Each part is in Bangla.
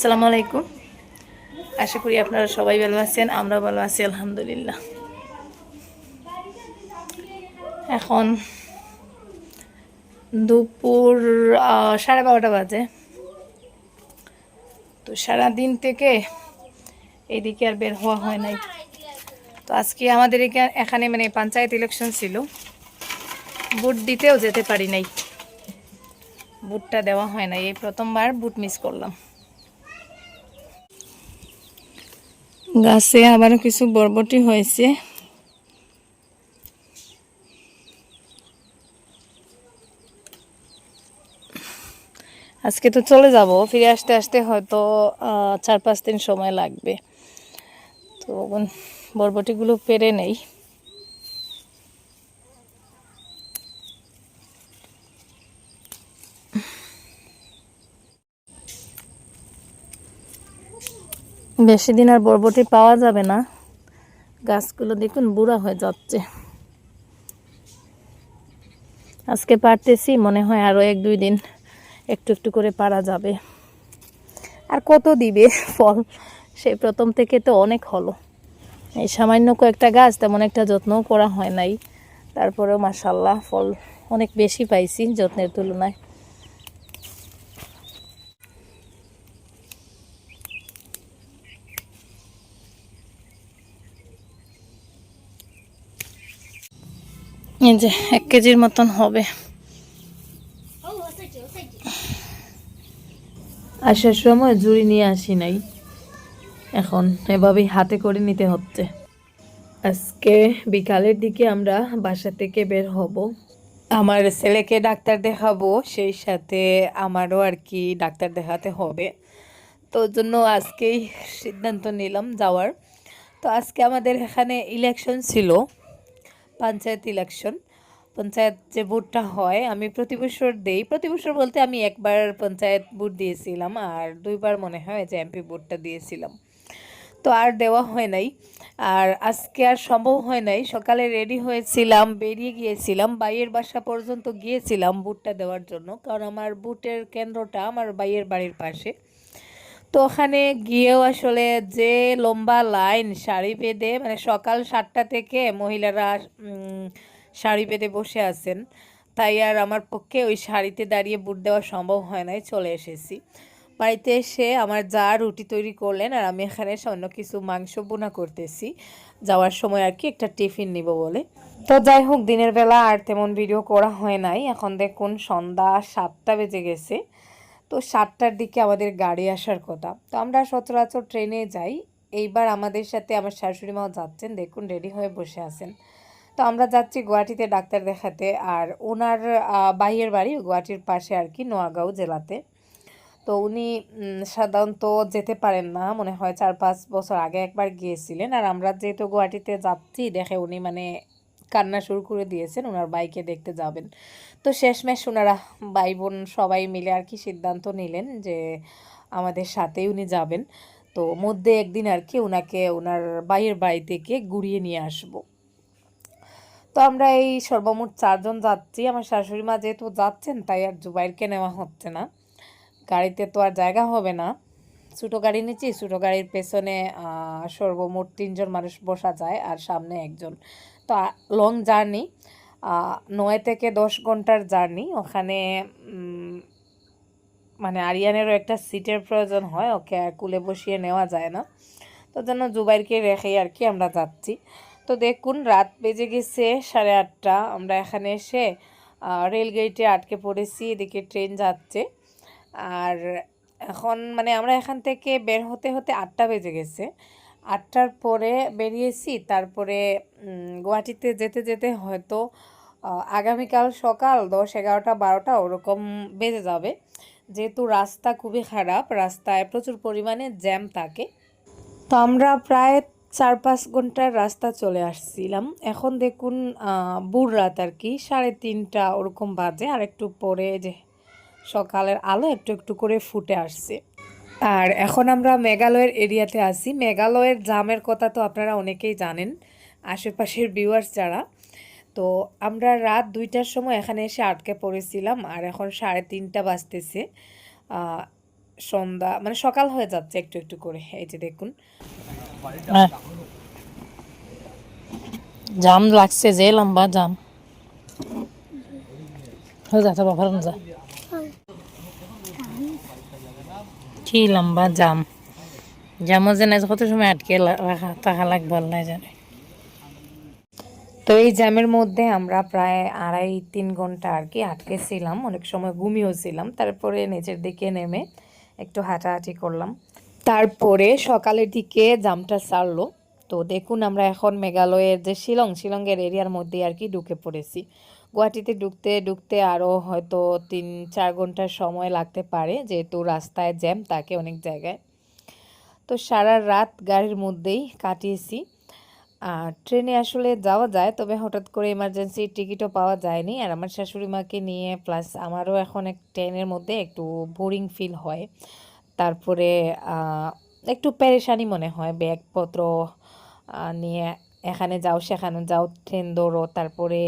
আসসালামু আলাইকুম। আশা করি আপনারা সবাই ভালো আছেন আমরা ভালো আছি, আলহামদুলিল্লাহ। এখন দুপুর সাড়ে বারোটা বাজে। তো সারাদিন থেকে এদিকে আর বের হওয়া হয় নাই। তো আজকে আমাদের এখা- এখানে মানে পঞ্চায়েত ইলেকশন ছিল। ভোট দিতেও যেতে পারি নাই। বুটটা দেওয়া হয় নাই। এই প্রথমবার বুট মিস করলাম। গাছে আবারও কিছু বরবটি হয়েছে। আজকে তো চলে যাব, ফিরে আসতে আসতে হয়তো চার পাঁচ দিন সময় লাগবে। তো বরবটিগুলো পেরে নেই। বেশি দিন আর বরবটি পাওয়া যাবে না। গাছগুলো দেখুন, বুড়া হয়ে যাচ্ছে। আজকে পারতেছি, মনে হয় আরও এক দুই দিন একটু একটু করে পারা যাবে। আর কত দিবে ফল? সেই প্রথম থেকে তো অনেক হলো। এই সামান্য কয়েকটা গাছ তেমন একটা যত্নও করা হয় নাই। তারপরেও মাসাল্লাহ ফল অনেক বেশি পাইছি যত্নের তুলনায়। এই যে, এক কেজির মতন হবে। আসার সময় জুড়ি নিয়ে আসি নাই। এখন এভাবেই হাতে করে নিতে হচ্ছে। আজকে বিকালের দিকে আমরা বাসা থেকে বের হব। আমার ছেলেকে ডাক্তার দেখাবো, সেই সাথে আমারও আর কি ডাক্তার দেখাতে হবে। তো জন্য আজকেই সিদ্ধান্ত নিলাম যাওয়ার। তো আজকে আমাদের এখানে ইলেকশন ছিল। পঞ্চায়েত ইলেকশন পঞ্চায়েত যে ভোটটা হয়, আমি প্রতি বছর দেই। প্রতি বছর বলতে আমি একবার পঞ্চায়েত ভোট দিয়েছিলাম আর দুইবার মনে হয় যে এমপি ভোটটা দিয়েছিলাম। তো আর দেওয়া হয় নাই। আর আজকে আর সম্ভব হয় নাই। সকালে রেডি হয়েছিলাম, বেরিয়ে গিয়েছিলাম, বাইয়ের বাসা পর্যন্ত গিয়েছিলাম বুটটা দেওয়ার জন্য। কারণ আমার বুটের কেন্দ্রটা আমার বাইয়ের বাড়ির পাশে। তো ওখানে গিয়েও আসলে যে লম্বা লাইন শাড়ি বেঁধে মানে সকাল সাতটা থেকে মহিলারা শাড়ি বেঁধে বসে আছেন, তাই আর আমার পক্ষে ওই শাড়িতে দাঁড়িয়ে বুট দেওয়া সম্ভব হয় নাই, চলে এসেছি। বাড়িতে এসে আমার যা রুটি তৈরি করলেন আর আমি এখানে অন্য কিছু মাংস বোনা করতেছি, যাওয়ার সময় আর কি একটা টিফিন নিব বলে। তো যাই হোক, দিনের বেলা আর তেমন ভিডিও করা হয় নাই, এখন দেখুন সন্ধ্যা সাতটা বেজে গেছে। তো সাতটার দিকে আমাদের গাড়ি আসার কথা। তো আমরা সচরাচর ট্রেনে যাই। এইবার আমাদের সাথে আমার শাশুড়ি মাও যাচ্ছেন। দেখুন রেডি হয়ে বসে আছেন। তো আমরা যাচ্ছি গুয়াহাটিতে ডাক্তার দেখাতে। আর ওনার বাইয়ের বাড়ি গুয়াহাটির পাশে আর কি, নোয়াগাঁও জেলাতে। তো উনি সাধারণত যেতে পারেন না। মনে হয় চার পাঁচ বছর আগে একবার গিয়েছিলেন। আর আমরা যেহেতু গুয়াহাটিতে যাচ্ছি, দেখে উনি মানে কান্না শুরু করে দিয়েছেন। ওনার বাইকে দেখতে যাবেন। তো শেষমেশ ওনারা ভাই বোন সবাই মিলে আর কি সিদ্ধান্ত নিলেন যে আমাদের সাথেই উনি যাবেন। তো মধ্যে একদিন আর কি ওনাকে ওনার বাইয়ের বাড়ি থেকে ঘুরিয়ে নিয়ে আসব। তো আমরা এই সর্বমোট চারজন যাচ্ছি। আমার শাশুড়ি মা যেহেতু যাচ্ছেন, তাই আর জুবাইরকে নেওয়া হচ্ছে না। গাড়িতে তো আর জায়গা হবে না। ছোটো গাড়ি নিচ্ছি, ছোটো গাড়ির পেছনে সর্বমোট তিনজন মানুষ বসা যায় আর সামনে একজন। তো লং জার্নি নয় থেকে দশ ঘণ্টার জার্নি। ওখানে মানে আরিয়ানেরও একটা সিটের প্রয়োজন হয়, ওকে আর কুলে বসিয়ে নেওয়া যায় না। তো জন্য জুবাইরকে রেখেই আর কি আমরা যাচ্ছি। তো দেখুন, রাত বেজে গেছে সাড়ে আটটা। আমরা এখানে এসে রেলগেটে আটকে পড়েছি, এদিকে ট্রেন যাচ্ছে। আর এখন মানে আমরা এখান থেকে বের হতে হতে আটটা বেজে গেছে। আটটার পরে বেরিয়েছি, তারপরে গুয়াহাটিতে যেতে যেতে হয়তো আগামীকাল সকাল দশ, এগারোটা, বারোটা ওরকম বেজে যাবে। যেহেতু রাস্তা খুবই খারাপ, রাস্তায় প্রচুর পরিমাণে জ্যাম থাকে। তো আমরা প্রায় চার, পাঁচ ঘণ্টার রাস্তা চলে আসছিলাম। এখন দেখুন বুড় রাত আর কি, সাড়ে তিনটা ওরকম বাজে। আর একটু পরে যে সকালের আলো একটু একটু করে ফুটে আসছে। আর এখন আমরা মেঘালয়ের এরিয়াতে আছি। মেঘালয়ের জামের কথা তো আপনারা অনেকেই জানেন, আশেপাশের ভিউয়ার্স যারা। তো আমরা রাত দুইটার সময় এখানে এসে আটকে পড়েছিলাম আর এখন সাড়ে তিনটা বাজতেছে। সন্ধ্যা মানে সকাল হয়ে যাচ্ছে একটু একটু করে, এই যে দেখুন। হ্যাঁ। জাম লাগছে, যে লম্বা জাম। কি লম্বা জাম। জামও যে কত সময় আটকে রাখা, থাকা লাগবে আল্লাহ জানে। তো এই জ্যামের মধ্যে আমরা প্রায় আড়াই, তিন ঘণ্টা আর কি আটকে ছিলাম। অনেক সময় ঘুমিয়েও ছিলাম। তারপরে নিচের দিকে নেমে একটু হাঁটাহাঁটি করলাম। তারপরে সকালের দিকে জামটা ছাড়লো তো দেখুন আমরা এখন মেঘালয়ের যে শিলং, শিলংয়ের এরিয়ার মধ্যে আর কি ঢুকে পড়েছি। গুয়াহাটিতে ঢুকতে ঢুকতে আরও হয়তো তিন, চার ঘণ্টার সময় লাগতে পারে, যেহেতু রাস্তায় জ্যাম থাকে অনেক জায়গায়। তো সারা রাত গাড়ির মধ্যেই কাটিয়েছি। ট্রেনে আসলে যাওয়া যায়, তবে হঠাৎ করে এমার্জেন্সি টিকিটও পাওয়া যায়নি। আর আমার শাশুড়ি মাকে নিয়ে প্লাস আমারও এখন এক ট্রেনের মধ্যে একটু বোরিং ফিল হয়। তারপরে একটু পেরেশানি মনে হয়। ব্যাগপত্র নিয়ে এখানে যাও, সেখানে যাও, ট্রেন দৌড়ো তারপরে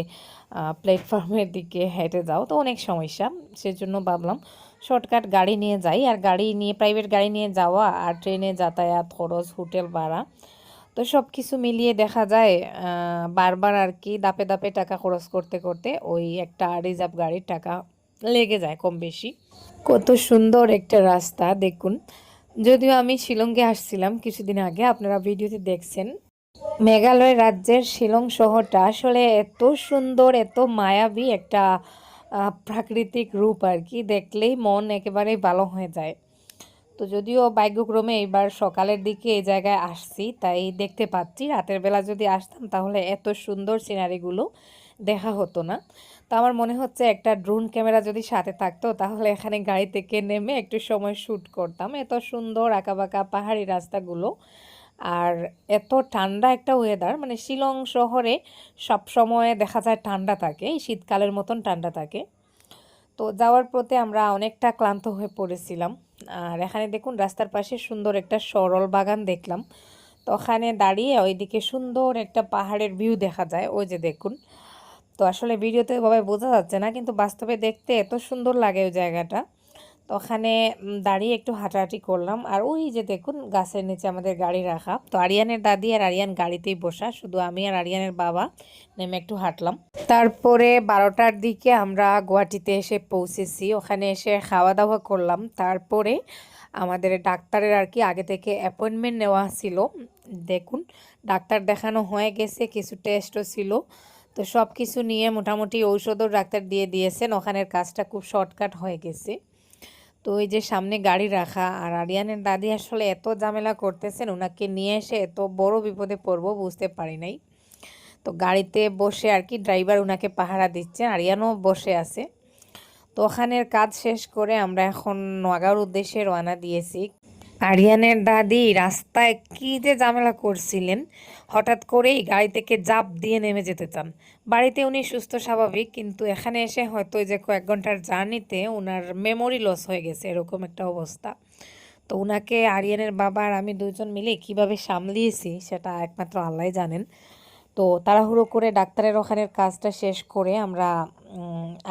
প্ল্যাটফর্মের দিকে হেঁটে যাও। তো অনেক সমস্যা, সেজন্য ভাবলাম শর্টকাট গাড়ি নিয়ে যাই। আর গাড়ি নিয়ে প্রাইভেট গাড়ি নিয়ে যাওয়া আর ট্রেনে যাতায়াত খরচ হোটেল ভাড়া তো সব কিছু মিলিয়ে দেখা যায় বারবার আর কি দাপে দাপে টাকা খরচ করতে করতে ওই একটা রিজার্ভ গাড়ির টাকা লেগে যায় কম বেশি। কত সুন্দর একটা রাস্তা, দেখুন। যদিও আমি শিলংয়ে আসছিলাম কিছুদিন আগে, আপনারা ভিডিওতে দেখছেন। মেঘালয় রাজ্যের শিলং শহরটা আসলে এত সুন্দর, এত মায়াবী একটা প্রাকৃতিক রূপ আর কি, দেখলেই মন একেবারেই ভালো হয়ে যায়। তো যদিও ভাগ্যক্রমে এইবার সকালের দিকে এই জায়গায় আসছি, তাই দেখতে পাচ্ছি। রাতের বেলা যদি আসতাম তাহলে এত সুন্দর সিনারিগুলো দেখা হতো না। তো আমার মনে হচ্ছে একটা ড্রোন ক্যামেরা যদি সাথে থাকতো তাহলে এখানে গাড়ি থেকে নেমে একটু সময় শ্যুট করতাম। এত সুন্দর আঁকাবাঁকা পাহাড়ি রাস্তাগুলো আর এত ঠান্ডা একটা ওয়েদার মানে শিলং শহরে সব সময় দেখা যায় ঠান্ডা থাকে, এই শীতকালের মতন ঠান্ডা থাকে। তো যাওয়ার পথে আমরা অনেকটা ক্লান্ত হয়ে পড়েছিলাম। আর এখানে দেখুন, রাস্তার পাশে সুন্দর একটা সরল বাগান দেখলাম। তো ওখানে দাঁড়িয়ে ওইদিকে সুন্দর একটা পাহাড়ের ভিউ দেখা যায়, ওই যে দেখুন। তো আসলে ভিডিওতে ওভাবে বোঝা যাচ্ছে না, কিন্তু বাস্তবে দেখতে এত সুন্দর লাগে ওই জায়গাটা। তো ওখানে দাঁড়িয়ে একটু হাঁটাহাঁটি করলাম। আর ওই যে দেখুন, গাছের নিচে আমাদের গাড়ি রাখা। তো আরিয়ানের দাদি আর আরিয়ান গাড়িতেই বসা। শুধু আমি আর আরিয়ানের বাবা নেমে একটু হাঁটলাম। তারপরে বারোটার দিকে আমরা গুয়াহাটিতে এসে পৌঁছেছি। ওখানে এসে খাওয়া দাওয়া করলাম। তারপরে আমাদের ডাক্তারের আর কি আগে থেকে অ্যাপয়েন্টমেন্ট নেওয়া ছিল। দেখুন, ডাক্তার দেখানো হয়ে গেছে, কিছু টেস্টও ছিল। তো সব কিছু নিয়ে মোটামুটি ঔষধও ডাক্তার দিয়ে দিয়েছেন। ওখানের কাজটা খুব শর্টকাট হয়ে গেছে। তো ওই যে সামনে গাড়ি রাখা আর আরিয়ানের দাদি আসলে এত ঝামেলা করতেছেন ওনাকে নিয়ে এসে এত বড় বিপদে পড়ব বুঝতে পারি নাই। তো গাড়িতে বসে আর কি ড্রাইভার ওনাকে পাহারা দিচ্ছেন আরিয়ানও বসে আছে। তো ওখানের কাজ শেষ করে আমরা এখন নোয়াগাঁওর উদ্দেশ্যে রওনা দিয়েছি। আরিয়ানের দাদি রাস্তায় কী যে ঝামেলা করছিলেন, হঠাৎ করেই গাড়ি থেকে জাপ দিয়ে নেমে যেতে চান। বাড়িতে উনি সুস্থ, স্বাভাবিক, কিন্তু এখানে এসে হয়তো যে কয়েক ঘণ্টার জার্নিতে ওনার মেমোরি লস হয়ে গেছে, এরকম একটা অবস্থা। তো ওনাকে আরিয়ানের বাবা আর আমি দুজন মিলে কীভাবে সামলিয়েছি সেটা একমাত্র আল্লাহ জানেন। তো তাড়াহুড়ো করে ডাক্তারের ওখানের কাজটা শেষ করে আমরা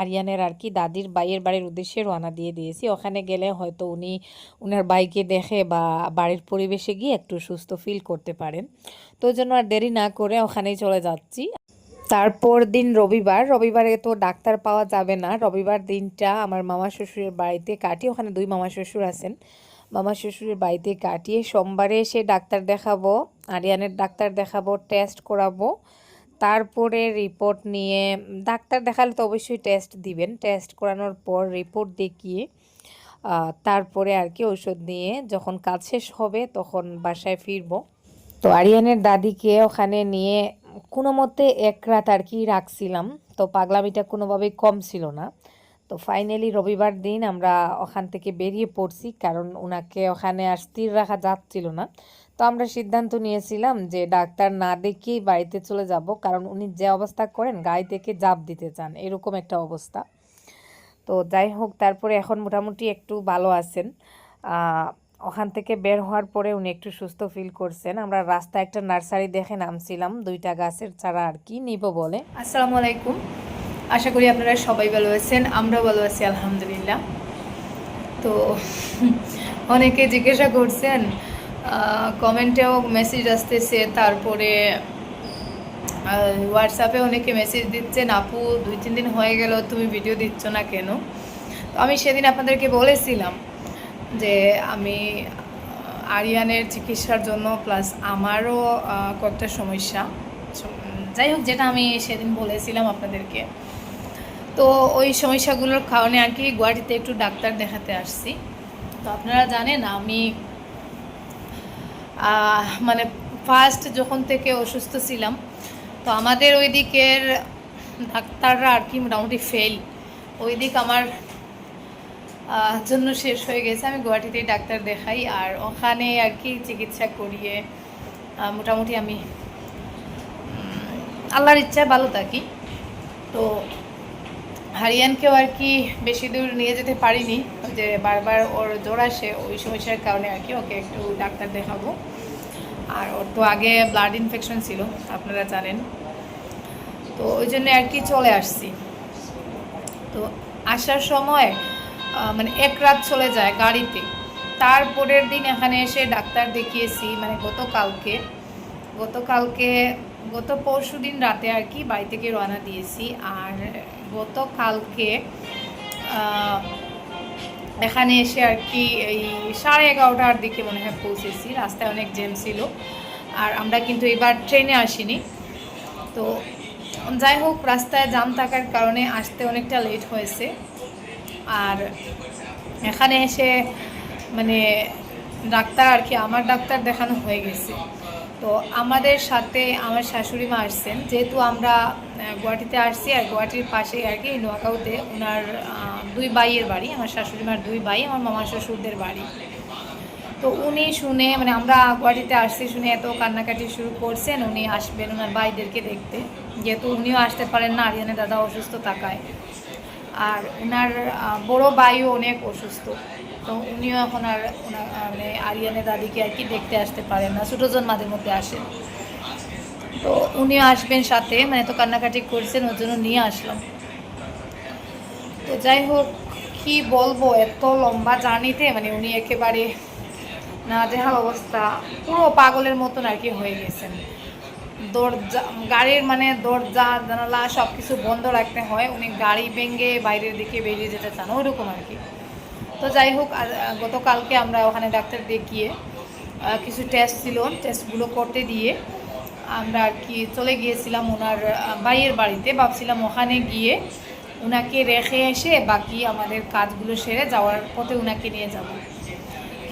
আরিয়ানের আর কি দাদির বাইয়ের বাড়ির উদ্দেশ্যে রওনা দিয়ে দিয়েছি। ওখানে গেলে হয়তো উনি উনার বাইকে দেখে বা বাড়ির পরিবেশে গিয়ে একটু সুস্থ ফিল করতে পারেন। তো জন্য আর দেরি না করে ওখানেই চলে যাচ্ছি। তারপর দিন রবিবার, রবিবারে তো ডাক্তার পাওয়া যাবে না। রবিবার দিনটা আমার মামা শ্বশুরের বাড়িতে কাটি ওখানে দুই মামা শ্বশুর আছেন। মামা শ্বশুরের বাড়িতে কাটিয়ে সোমবারে এসে ডাক্তার দেখাবো, আরিয়ানের ডাক্তার দেখাবো টেস্ট করাবো। তারপরে রিপোর্ট নিয়ে, ডাক্তার দেখালে তো অবশ্যই টেস্ট দিবেন। টেস্ট করানোর পর রিপোর্ট দেখিয়ে তারপরে আর কি ওষুধ নিয়ে যখন কাজ শেষ হবে তখন বাসায় ফিরবো। তো আরিয়ানের দাদিকে ওখানে নিয়ে কোনো মতে এক রাত আর কি রাখছিলাম, তো পাগলামিটা কোনোভাবেই কম ছিল না। তো ফাইনালি রবিবার দিন আমরা ওখান থেকে বেরিয়ে পড়ছি, কারণ ওনাকে ওখানে আর স্থির রাখা যাচ্ছিল না। তো আমরা সিদ্ধান্ত নিয়েছিলাম যে ডাক্তার না দেখেই বাড়িতে চলে যাব, কারণ উনি যে অবস্থা করেন গাড়ি থেকে জাপ দিতে চান, এরকম একটা অবস্থা। তো যাই হোক, তারপরে এখন মোটামুটি একটু ভালো আছেন। ওখান থেকে বের হওয়ার পরে উনি একটু সুস্থ ফিল করছেন। আমরা রাস্তায় একটা নার্সারি দেখে নামছিলাম, দুইটা গাছের চারা আর কি, নিব বলে। আসসালামু আলাইকুম। আশা করি আপনারা সবাই ভালো আছেন আমরা ভালো আছি, আলহামদুলিল্লাহ। তো অনেকে জিজ্ঞাসা করছেন কমেন্টেও মেসেজ আসতেছে, তারপরে হোয়াটসঅ্যাপে অনেকে মেসেজ দিচ্ছেন, আপু, দুই, তিন দিন হয়ে গেল, তুমি ভিডিও দিচ্ছ না কেন? তো আমি সেদিন আপনাদেরকে বলেছিলাম যে আমি আরিয়ানের চিকিৎসার জন্য প্লাস আমারও কয়েকটা সমস্যা। যাই হোক, যেটা আমি সেদিন বলেছিলাম আপনাদেরকে। তো ওই সমস্যাগুলোর কারণে আর কি গুয়াহাটিতে একটু ডাক্তার দেখাতে আসছি। তো আপনারা জানেন, আমি মানে ফার্স্ট যখন থেকে অসুস্থ ছিলাম, তো আমাদের ওই দিকের ডাক্তাররা আর কি মোটামুটি ফেল ওই দিক আমার জন্য শেষ হয়ে গেছে। আমি গুয়াহাটিতেই ডাক্তার দেখাই আর ওখানে আর কি চিকিৎসা করিয়ে মোটামুটি আমি আল্লাহর ইচ্ছায় ভালো থাকি। তো হারিয়ানকেও আর কি বেশি দূর নিয়ে যেতে পারিনি, যে বারবার ওর জ্বর আসে, ওই সমস্যার কারণে আর কি ওকে একটু ডাক্তার দেখাবো। আর ওর তো আগে ব্লাড ইনফেকশন ছিল, আপনারা জানেন। তো ওই জন্য আর কি চলে আসছি। তো আসার সময় মানে এক রাত চলে যায় গাড়িতে। তারপরের দিন এখানে এসে ডাক্তার দেখিয়েছি মানে গতকালকে। গতকালকে, গত পরশু দিন রাতে আর কি বাড়ি থেকে রওনা দিয়েছি। আর গতকালকে এখানে এসে আর কি এই সাড়ে এগারোটার দিকে মনে হয় পৌঁছেছি। রাস্তায় অনেক জ্যাম ছিল। আর আমরা কিন্তু এবার ট্রেনে আসিনি। তো যাই হোক, রাস্তায় জাম থাকার কারণে আসতে অনেকটা লেট হয়েছে। আর এখানে এসে মানে ডাক্তার আর কি, আমার ডাক্তার দেখানো হয়ে গেছে। তো আমাদের সাথে আমার শাশুড়ি মা আসছেন। যেহেতু আমরা গুয়াহাটিতে আসছি আর গুয়াহাটির পাশে আর কি নোয়াগাঁওতে ওনার দুই ভাইয়ের বাড়ি, আমার শাশুড়ি মার দুই ভাই, আমার মামা শ্বশুরদের বাড়ি। তো উনি শুনে মানে আমরা গুয়াহাটিতে আসছি শুনে এত কান্নাকাটি শুরু করছেন, উনি আসবেন ওনার ভাইদেরকে দেখতে। যেহেতু উনিও আসতে পারেন না, আরিয়ানের দাদা অসুস্থ থাকায়। আর ওনার বড় ভাইও অনেক অসুস্থ। তো উনিও এখন আর মানে আরিয়ানের দাদিকে আর কি দেখতে আসতে পারেন না ছোটোজন মাঝে মধ্যে আসেন তো উনিও আসবেন সাথে মানে তো কান্নাকাটি করছেন, ওর জন্য নিয়ে আসলাম। তো যাই হোক, কি বলব, এত লম্বা জার্নিতে মানে উনি একেবারে না দেহাল অবস্থা, পুরো পাগলের মতন আর কি হয়ে গেছেন। দরজা, গাড়ির মানে দরজা, জানালা সব কিছু বন্ধ রাখতে হয়। উনি গাড়ি ভেঙে বাইরের দিকে বেরিয়ে যেতে চান ওরকম আর কি। তো যাই হোক গতকালকে আমরা ওখানে ডাক্তার দেখিয়ে কিছু টেস্ট ছিল। টেস্টগুলো করতে দিয়ে আমরা আর কি চলে গিয়েছিলাম ওনার ভাইয়ের বাড়িতে। ভাবছিলাম ওখানে গিয়ে ওনাকে রেখে এসে বাকি আমাদের কাজগুলো সেরে যাওয়ার পথে ওনাকে নিয়ে যাব।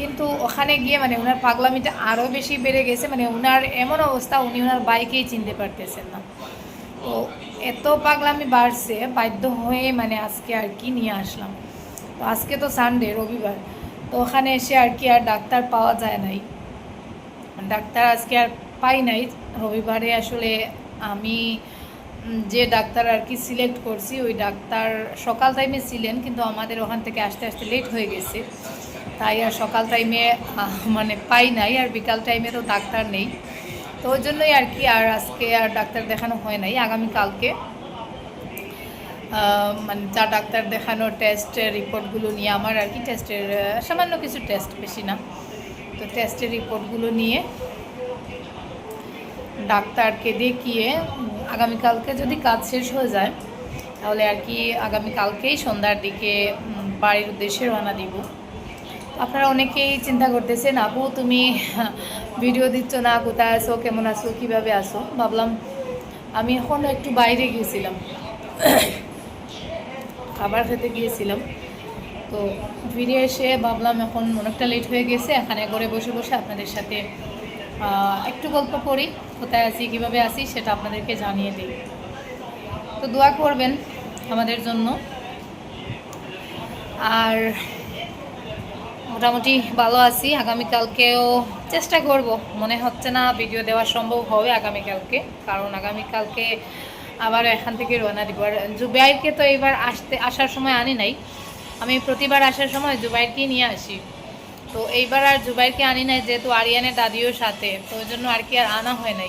কিন্তু ওখানে গিয়ে মানে ওনার পাগলামিটা আরও বেশি বেড়ে গেছে মানে ওনার এমন অবস্থা, উনি ওনার বাইকেই চিনতে পারতেছেন না। তো এত পাগলামি বাড়ছে, বাধ্য হয়ে মানে আজকে আর কি নিয়ে আসলাম। তো আজকে তো সানডে রবিবার, তো ওখানে এসে আর কি আর ডাক্তার পাওয়া যায় নাই। ডাক্তার আজকে আর পাই নাই। রবিবারে আসলে আমি যে ডাক্তার আর কি সিলেক্ট করছি, ওই ডাক্তার সকাল টাইমে ছিলেন, কিন্তু আমাদের ওখান থেকে আসতে আসতে লেট হয়ে গেছে। তাই আর সকাল টাইমে মানে পাই নাই আর বিকাল টাইমে তো ডাক্তার নেই। তো ওই জন্যই আর কি আর আজকে আর ডাক্তার দেখানো হয় নাই আগামীকালকে মানে যা ডাক্তার দেখানো টেস্টের রিপোর্টগুলো নিয়ে আমার আর কি টেস্টের সামান্য কিছু টেস্ট বেশি না। তো টেস্টের রিপোর্টগুলো নিয়ে ডাক্তারকে দেখিয়ে আগামীকালকে যদি কাজ শেষ হয়ে যায়, তাহলে আর কি আগামীকালকেই সন্ধ্যার দিকে বাড়ির উদ্দেশ্যে রওনা দিব। আপনারা অনেকেই চিন্তা করতেছেন, আপু, তুমি ভিডিও দিচ্ছ না, কোথায় আসো কেমন আছো, কীভাবে আসো ভাবলাম, আমি এখন একটু বাইরে গিয়েছিলাম। খাবার খেতে গিয়েছিলাম। তো ফিরে এসে ভাবলাম, এখন অনেকটা লেট হয়ে গেছে, এখানে করে বসে বসে আপনাদের সাথে একটু গল্প করি, কোথায় আছি, কীভাবে আছি, সেটা আপনাদেরকে জানিয়ে দিই। তো দোয়া করবেন আমাদের জন্য। আর মোটামুটি ভালো আছি। আগামীকালকেও চেষ্টা করব। মনে হচ্ছে না ভিডিও দেওয়া সম্ভব হবে আগামীকালকে। কারণ আগামীকালকে আবার এখান থেকে রওনা দিব। আর জুবাইরকে তো এবার আসতে, আসার সময় আনি নাই। আমি প্রতিবার আসার সময় জুবাইরকেই নিয়ে আসি। তো এইবার আর জুবাইরকে আনি নাই, যেহেতু আরিয়ানের দাদিও সাথে। তো ওই জন্য আর কি আর আনা হয় নাই।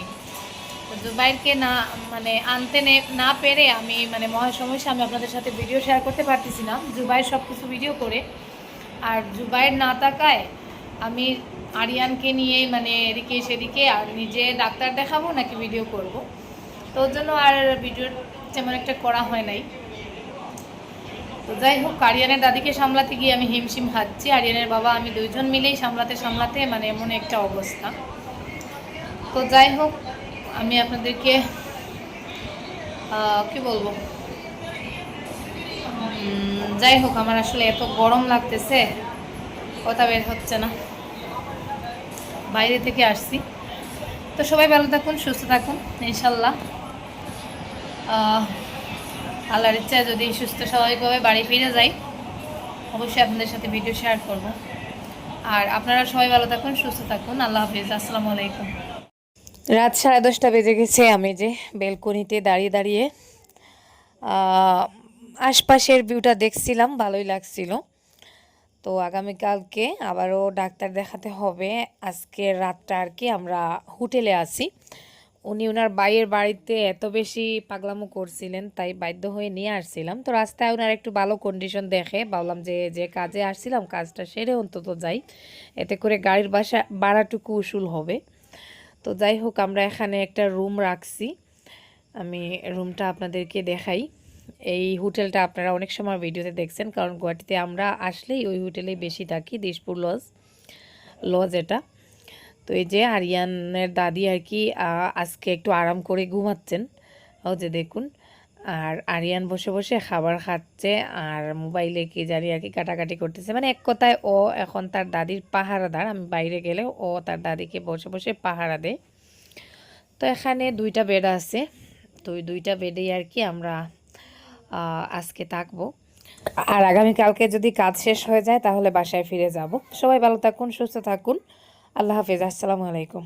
তো জুবাইরকে না মানে আনতে নে- পেরে আমি মানে মহা সমস্যা আমি আপনাদের সাথে ভিডিও শেয়ার করতে পারতেছি না। জুবাইর সব কিছু ভিডিও করে। আর জুবাইর না থাকায় আমি আরিয়ানকে নিয়েই মানে এদিকে সেদিকে আর নিজে ডাক্তার দেখাবো নাকি ভিডিও করব। তো ওর জন্য আর ভিডিও তেমন একটা করা হয় নাই। তো যাই হোক, আরিয়ানের দাদিকে সামলাতে গিয়ে আমি হিমশিম খাচ্ছি। আরিয়ানের বাবা, আমি দুইজন মিলেই সামলাতে সামলাতে মানে এমন একটা অবস্থা। তো যাই হোক, আমি আপনাদেরকে কি বলব? যাই হোক, আমার আসলে এত গরম লাগতেছে, কথা বের হচ্ছে না। বাইরে থেকে আসছি। তো সবাই ভালো থাকুন, সুস্থ থাকুন, ইনশাল্লাহ। আল্লাহর ইচ্ছা, যদি সুস্থ স্বাভাবিকভাবে বাড়ি ফিরে যাই, অবশ্যই আপনাদের সাথে ভিডিও শেয়ার করব। আর আপনারা সবাই ভালো থাকুন, সুস্থ থাকুন, আল্লাহ হাফিজ, আসসালামু আলাইকুম। রাত সাড়ে দশটা বেজে গেছে, আমি যে বেলকনিতে দাঁড়িয়ে দাঁড়িয়ে আশপাশের ভিউটা দেখছিলাম, ভালোই লাগছিল। তো আগামীকালকে আবারও ডাক্তার দেখাতে হবে। আজকে রাতটা আর কি আমরা হোটেলে আছি। উনি ওনার বাইয়ের বাড়িতে এত বেশি পাগলামো করছিলেন, তাই বাধ্য হয়ে নিয়ে আসছিলাম। তো রাস্তায় ওনার একটু ভালো কন্ডিশন দেখে ভাবলাম যে যে কাজে আসছিলাম, কাজটা সেরে অন্তত যাই। এতে করে গাড়ির বাসা, ভাড়াটুকু উসুল হবে। তো যাই হোক, আমরা এখানে একটা রুম রাখছি। আমি রুমটা আপনাদেরকে দেখাই। এই হোটেলটা আপনারা অনেক সময় ভিডিওতে দেখছেন, কারণ গুয়াহাটিতে আমরা আসলেই ওই হোটেলেই বেশি থাকি, দিশপুর লজ লজ এটা। তো এই যে আরিয়ানের দাদি আর কি আজকে একটু আরাম করে ঘুমাচ্ছেন ও যে দেখুন। আর আরিয়ান বসে বসে খাবার খাচ্ছে আর মোবাইলে কি জানি আর কি কাটাকাটি করতেছে। মানে এক কথায় ও এখন তার দাদির পাহারাদার, আমি বাইরে গেলে ও তার দাদিকে বসে বসে পাহারা দেয়। তো এখানে দুইটা বেড আছে, তো ওই দুইটা বেডেই আর কি আমরা আজকে থাকব। আর আগামীকালকে যদি কাজ শেষ হয়ে যায়, তাহলে বাসায় ফিরে যাব। সবাই ভালো থাকুন, সুস্থ থাকুন। আল্লাহ হাফিজ, আসসালামু আলাইকুম।